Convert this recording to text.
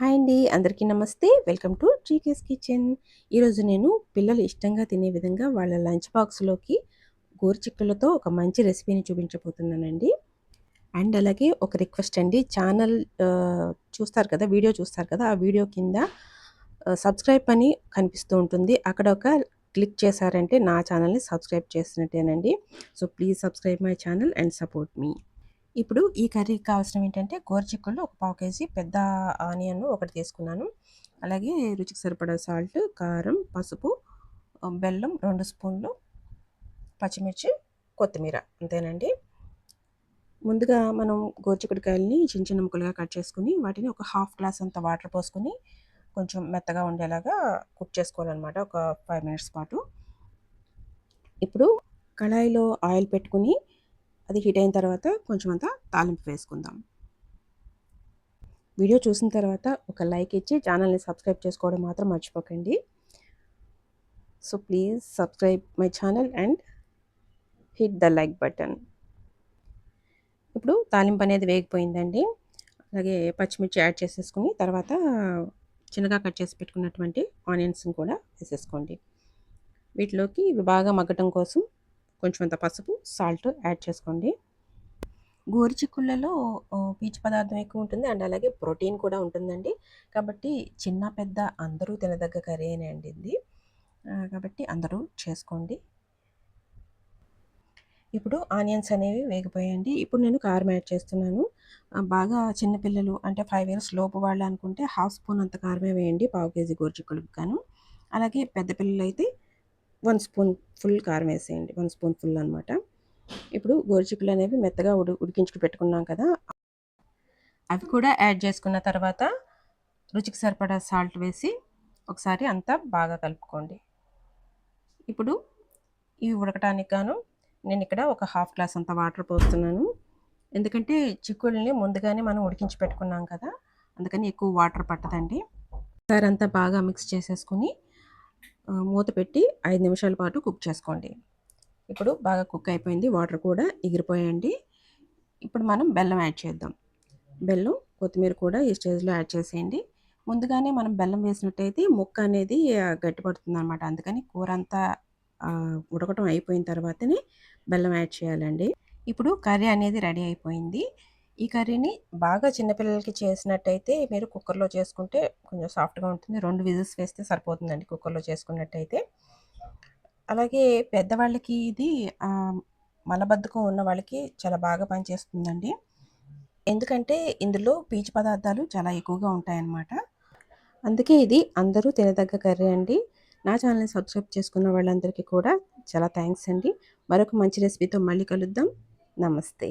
Hi అండి అందరికీ నమస్తే. Welcome to GK's kitchen. ఈరోజు నేను పిల్లలు ఇష్టంగా తినే విధంగా వాళ్ళ లంచ్ బాక్స్లోకి గోరుచిక్కులతో ఒక మంచి రెసిపీని చూపించబోతున్నానండి. అండ్ అలాగే ఒక రిక్వెస్ట్ అండి ఛానల్ చూస్తారు కదా వీడియో చూస్తారు కదా ఆ వీడియో కింద సబ్స్క్రైబ్ అని కనిపిస్తూ ఉంటుంది. అక్కడ ఒక క్లిక్ చేశారంటే నా ఛానల్ని subscribe చేసినట్టేనండి. So please subscribe my channel and support me. ఇప్పుడు ఈ కర్రీకి కావాల్సినవి ఏంటంటే గోరుచిక్కుళ్ళు ఒక పావు కేజీ పెద్ద ఆనియన్ ఒకటి తీసుకున్నాను. అలాగే రుచికి సరిపడా సాల్ట్ కారం పసుపు బెల్లం రెండు స్పూన్లు పచ్చిమిర్చి కొత్తిమీర అంతేనండి. ముందుగా మనం గోరుచిక్కుడుకాయలని చిన్న చిన్న ముక్కలుగా కట్ చేసుకుని వాటిని ఒక హాఫ్ గ్లాస్ అంత వాటర్ పోసుకొని కొంచెం మెత్తగా ఉండేలాగా కుక్ చేసుకోవాలన్నమాట ఒక ఫైవ్ మినిట్స్ పాటు. ఇప్పుడు కళాయిలో ఆయిల్ పెట్టుకుని అది హీట్ అయిన తర్వాత కొంచెం అంతా తాలింపు వేసుకుందాం. వీడియో చూసిన తర్వాత ఒక లైక్ ఇచ్చి ఛానల్ని సబ్స్క్రైబ్ చేసుకోవడం మాత్రం మర్చిపోకండి. So please subscribe my channel and hit the like button. ఇప్పుడు తాలింపు అనేది వేగిపోయిందండి. అలాగే పచ్చిమిర్చి యాడ్ చేసేసుకుని తర్వాత చిన్నగా కట్ చేసి పెట్టుకున్నటువంటి ఆనియన్స్ని కూడా వేసేసుకోండి. వీటిలోకి ఇవి బాగా మగ్గటం కోసం కొంచెం అంత పసుపు సాల్ట్ యాడ్ చేసుకోండి. గోరుచిక్కుళ్ళలో పీచు పదార్థం ఎక్కువ ఉంటుంది. అండ్ అలాగే ప్రోటీన్ కూడా ఉంటుందండి. కాబట్టి చిన్న పెద్ద అందరూ తినదగ్గ కర్రీ అండి ఇది. కాబట్టి అందరూ చేసుకోండి. ఇప్పుడు ఆనియన్స్ అనేవి వేగిపోయాయండి. ఇప్పుడు నేను కారం యాడ్ చేస్తున్నాను. బాగా చిన్నపిల్లలు అంటే ఫైవ్ ఇయర్స్ లోపు వాళ్ళు అనుకుంటే హాఫ్ స్పూన్ అంత కారమే వేయండి పావు కేజీ గోరుచిక్కులకు గాను. అలాగే పెద్ద పిల్లలు అయితే వన్ స్పూన్ ఫుల్ కారం వేసేయండి. వన్ స్పూన్ ఫుల్ అనమాట ఇప్పుడు గోరుచిక్కులు అనేవి మెత్తగా ఉడి ఉడికించుకు పెట్టుకున్నాం కదా. అవి కూడా యాడ్ చేసుకున్న తర్వాత రుచికి సరిపడా సాల్ట్ వేసి ఒకసారి అంతా బాగా కలుపుకోండి. ఇప్పుడు ఇవి ఉడకటానికి గాను నేను ఇక్కడ ఒక హాఫ్ గ్లాస్ అంత వాటర్ పోస్తున్నాను. ఎందుకంటే చిక్కుల్ని ముందుగానే మనం ఉడికించి పెట్టుకున్నాం కదా. అందుకని ఎక్కువ వాటర్ పట్టదండి. ఒకసారి అంతా బాగా మిక్స్ చేసేసుకుని మూత పెట్టి ఐదు నిమిషాల పాటు కుక్ చేసుకోండి. ఇప్పుడు బాగా కుక్ అయిపోయింది. వాటర్ కూడా ఎగిరిపోయండి ఇప్పుడు మనం బెల్లం యాడ్ చేద్దాం. బెల్లం కొత్తిమీర కూడా ఈ స్టేజ్లో యాడ్ చేసేయండి. ముందుగానే మనం బెల్లం వేసినట్టయితే ముక్క అనేది గట్టిపడుతుంది అనమాట అందుకని కూర అంతా ఉడకటం అయిపోయిన తర్వాతనే బెల్లం యాడ్ చేయాలండి. ఇప్పుడు కర్రీ అనేది రెడీ అయిపోయింది. ఈ కర్రీని బాగా చిన్నపిల్లలకి చేసినట్టయితే మీరు కుక్కర్లో చేసుకుంటే కొంచెం సాఫ్ట్గా ఉంటుంది. రెండు విజిల్స్ వేస్తే సరిపోతుందండి కుక్కర్లో చేసుకున్నట్టయితే. అలాగే పెద్దవాళ్ళకి ఇది మలబద్ధకం ఉన్న వాళ్ళకి చాలా బాగా పనిచేస్తుందండి. ఎందుకంటే ఇందులో పీచు పదార్థాలు చాలా ఎక్కువగా ఉంటాయన్నమాట. అందుకే ఇది అందరూ తినదగ్గ కర్రీ అండి. నా ఛానల్ని సబ్స్క్రైబ్ చేసుకున్న వాళ్ళందరికీ కూడా చాలా థ్యాంక్స్ అండి. మరొక మంచి రెసిపీతో మళ్ళీ కలుద్దాం. నమస్తే.